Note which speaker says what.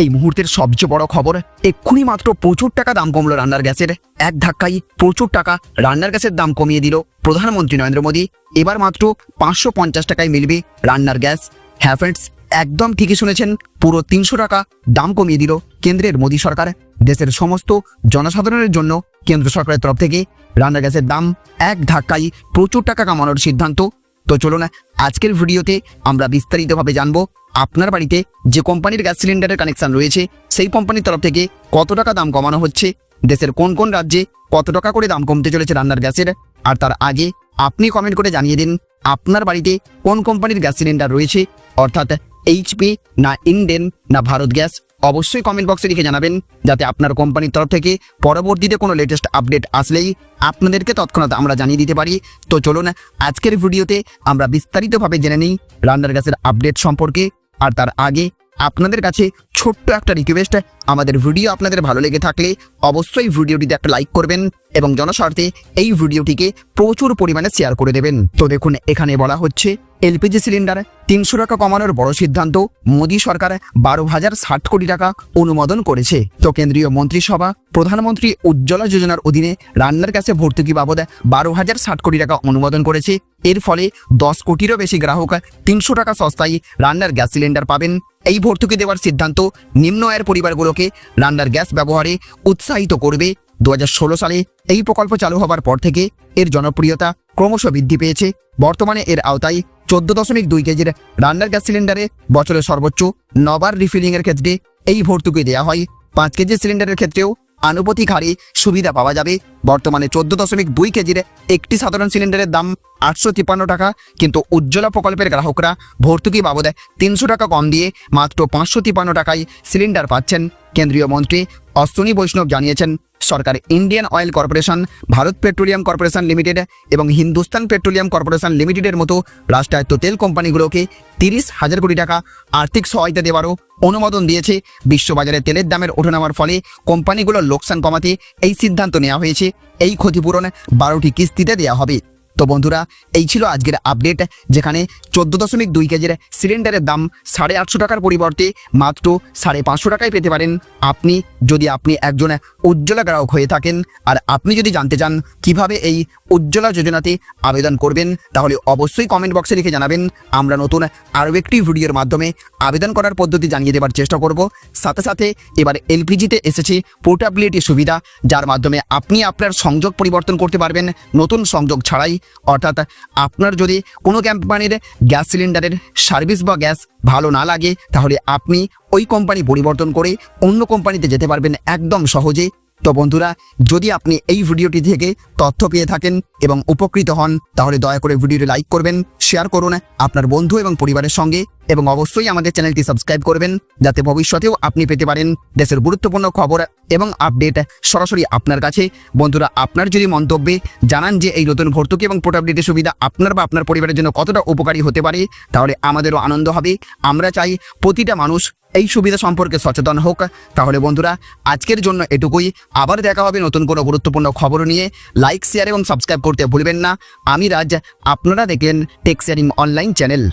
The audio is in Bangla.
Speaker 1: এই মুহূর্তের সবচেয়ে বড় খবর, এক্ষুনি মাত্র প্রচুর টাকা দাম কমলো রান্নার গ্যাসের। এক ধাক্কায় প্রচুর টাকা রান্নার গ্যাসের দাম কমিয়ে দিল প্রধানমন্ত্রী নরেন্দ্র মোদী। এবার মাত্র পাঁচশো পঞ্চাশ টাকায় মিলবে রান্নার গ্যাস। হ্যাঁ ফ্রেন্ডস একদম ঠিকই শুনেছেন, পুরো তিনশো টাকা দাম কমিয়ে দিল কেন্দ্রের মোদী সরকার। দেশের সমস্ত জনসাধারণের জন্য কেন্দ্র সরকারের তরফ থেকে রান্নার গ্যাসের দাম এক ধাক্কায় প্রচুর টাকা কামানোর সিদ্ধান্ত। তো চলুন, আজকের ভিডিওতে আমরা বিস্তারিতভাবে জানব আপনার বাড়িতে যে কোম্পানির গ্যাস সিলিন্ডারের কানেকশন রয়েছে, সেই কোম্পানির তরফ থেকে কত টাকা দাম কমানো হচ্ছে? দেশের কোন কোন রাজ্যে কত টাকা করে দাম কমতে চলেছে রান্নার গ্যাসের? আর তার আগে আপনি কমেন্ট করে জানিয়ে দিন, আপনার বাড়িতে কোন কোম্পানির গ্যাস সিলিন্ডার রয়েছে? অর্থাৎ এইচপি না ইন্ডেন না ভারত গ্যাস? অবশ্যই কমেন্ট বক্সে লিখে জানাবেন, যাতে আপনার কোম্পানির তরফ থেকে পরবর্তীতে কোনো লেটেস্ট আপডেট আসলেই আপনাদেরকে তৎক্ষণাৎ আমরা জানিয়ে দিতে পারি। তো চলুন, আজকের ভিডিওতে আমরা বিস্তারিতভাবে জেনে নিই রান্নার গ্যাসের আপডেট সম্পর্কে। আর তার আগে আপনাদের কাছে ছোট্ট একটা রিকোয়েস্ট আমাদের ভিডিও আপনাদের ভালো লেগে থাকলে অবশ্যই ভিডিওটিতে একটা লাইক করবেন এবং জনস্বার্থে এই ভিডিওটিকে প্রচুর পরিমাণে শেয়ার করে দেবেন। তো দেখুন, এখানে বলা হচ্ছে এলপিজি সিলিন্ডার, তিনশো টাকা কমানোর বড় সিদ্ধান্ত। মোদী সরকার বারো হাজার ষাট কোটি টাকা অনুমোদন করেছে। তো কেন্দ্রীয় মন্ত্রিসভা, প্রধানমন্ত্রী উজ্জ্বলা যোজনার অধীনে রান্নার গ্যাসে ভর্তুকি বাবদ বারো হাজার ষাট কোটি টাকা অনুমোদন করেছে। এর ফলে দশ কোটিরও বেশি গ্রাহক তিনশো টাকা সস্তায় রান্নার গ্যাস সিলিন্ডার পাবেন। এই ভর্তুকি দেওয়ার সিদ্ধান্ত নিম্ন আয়ের পরিবারগুলোকে রান্নার গ্যাস ব্যবহারে উৎসাহিত করবে। দু হাজার ষোলো সালে এই প্রকল্প চালু হবার পর থেকে এর জনপ্রিয়তা ক্রমশ বৃদ্ধি পেয়েছে। বর্তমানে এর আওতায় চোদ্দ দশমিক দুই কেজির রান্নার গ্যাস সিলিন্ডারে বছরের সর্বোচ্চ নবার রিফিলিং এর ক্ষেত্রে এই ভর্তুকি দেওয়া হয়। পাঁচ কেজি সিলিন্ডারের ক্ষেত্রেও আনুপাতিক হারে সুবিধা পাওয়া যাবে। বর্তমানে চোদ্দ দশমিক দুই কেজির একটি সাধারণ সিলিন্ডারের দাম আটশো তিপ্পান্ন টাকা, কিন্তু উজ্জ্বলা প্রকল্পের গ্রাহকরা ভর্তুকি বাবদ তিনশো টাকা কম দিয়ে মাত্র পাঁচশো তিপ্পান্ন টাকায় সিলিন্ডার পাচ্ছেন। কেন্দ্রীয় মন্ত্রী অশ্বিনী বৈষ্ণব জানিয়েছেন সরকার Indian Oil Corporation Bharat Petroleum Corporation Limited এবং হিন্দুস্তান পেট্রোলিয়াম কর্পোরেশন লিমিটেডের মতো রাষ্ট্রায়ত্ত তেল কোম্পানিগুলোকে তিরিশ হাজার কোটি টাকা আর্থিক সহায়তা দেওয়ারও অনুমোদন দিয়েছে। বিশ্ববাজারে তেলের দামের ওঠানামার ফলে কোম্পানিগুলোর লোকসান কমাতে এই সিদ্ধান্ত নেওয়া হয়েছে। এই ক্ষতিপূরণ বারোটি কিস্তিতে দেওয়া হবে। তো বন্ধুরা, এই ছিল আজকের আপডেট, যেখানে চোদ্দ দশমিক দুই কেজির সিলিন্ডারের দাম সাড়ে আটশো টাকার পরিবর্তে মাত্র সাড়ে পাঁচশো টাকায় পেতে পারেন আপনি যদি আপনি একজন উজ্জ্বলা গ্রাহক হয়ে থাকেন আর আপনি যদি জানতে চান কীভাবে এই উজ্জ্বলা যোজনাতে আবেদন করবেন, তাহলে অবশ্যই কমেন্ট বক্সে লিখে জানাবেন। আমরা নতুন আরও একটি ভিডিওর মাধ্যমে আবেদন করার পদ্ধতি জানিয়ে দেবার চেষ্টা করব। সাথে সাথে এবার এলপিজিতে এসেছে পোর্টাবিলিটি সুবিধা, যার মাধ্যমে আপনি আপনার সংযোগ পরিবর্তন করতে পারবেন নতুন সংযোগ ছাড়াই। অর্থাৎ আপনার যদি কোনো কোম্পানির গ্যাস সিলিন্ডারের সার্ভিস বা গ্যাস ভালো না লাগে, তাহলে আপনি ওই কোম্পানি পরিবর্তন করে অন্য কোম্পানিতে যেতে পারবেন একদম সহজে। তো বন্ধুরা, যদি আপনি এই ভিডিওটি থেকে তথ্য পেয়ে থাকেন এবং উপকৃত হন, তাহলে দয়া করে ভিডিওটি লাইক করবেন শেয়ার করুন আপনার বন্ধু এবং পরিবারের সঙ্গে। এবং অবশ্যই আমাদের চ্যানেলটি সাবস্ক্রাইব করবেন, যাতে ভবিষ্যতেও আপনি পেতে পারেন দেশের গুরুত্বপূর্ণ খবর এবং আপডেট সরাসরি আপনার কাছে। বন্ধুরা, আপনার যদি মন্তব্যে জানান যে এই নতুন ভর্তুকি এবং পোর্টাবিলিটি সুবিধা আপনার বা আপনার পরিবারের জন্য কতটা উপকারী হতে পারে, তাহলে আমাদেরও আনন্দ হবে। আমরা চাই প্রতিটা মানুষ এই সুবিধা সম্পর্কে সচেতন হোক। তাহলে বন্ধুরা, আজকের জন্য এটুকুই। আবার দেখা হবে নতুন কোনো গুরুত্বপূর্ণ খবর নিয়ে। লাইক, শেয়ার এবং সাবস্ক্রাইব করতে ভুলবেন না। আমি রাজ, আপনারা দেখলেন টেক শেয়ারিং অনলাইন চ্যানেল।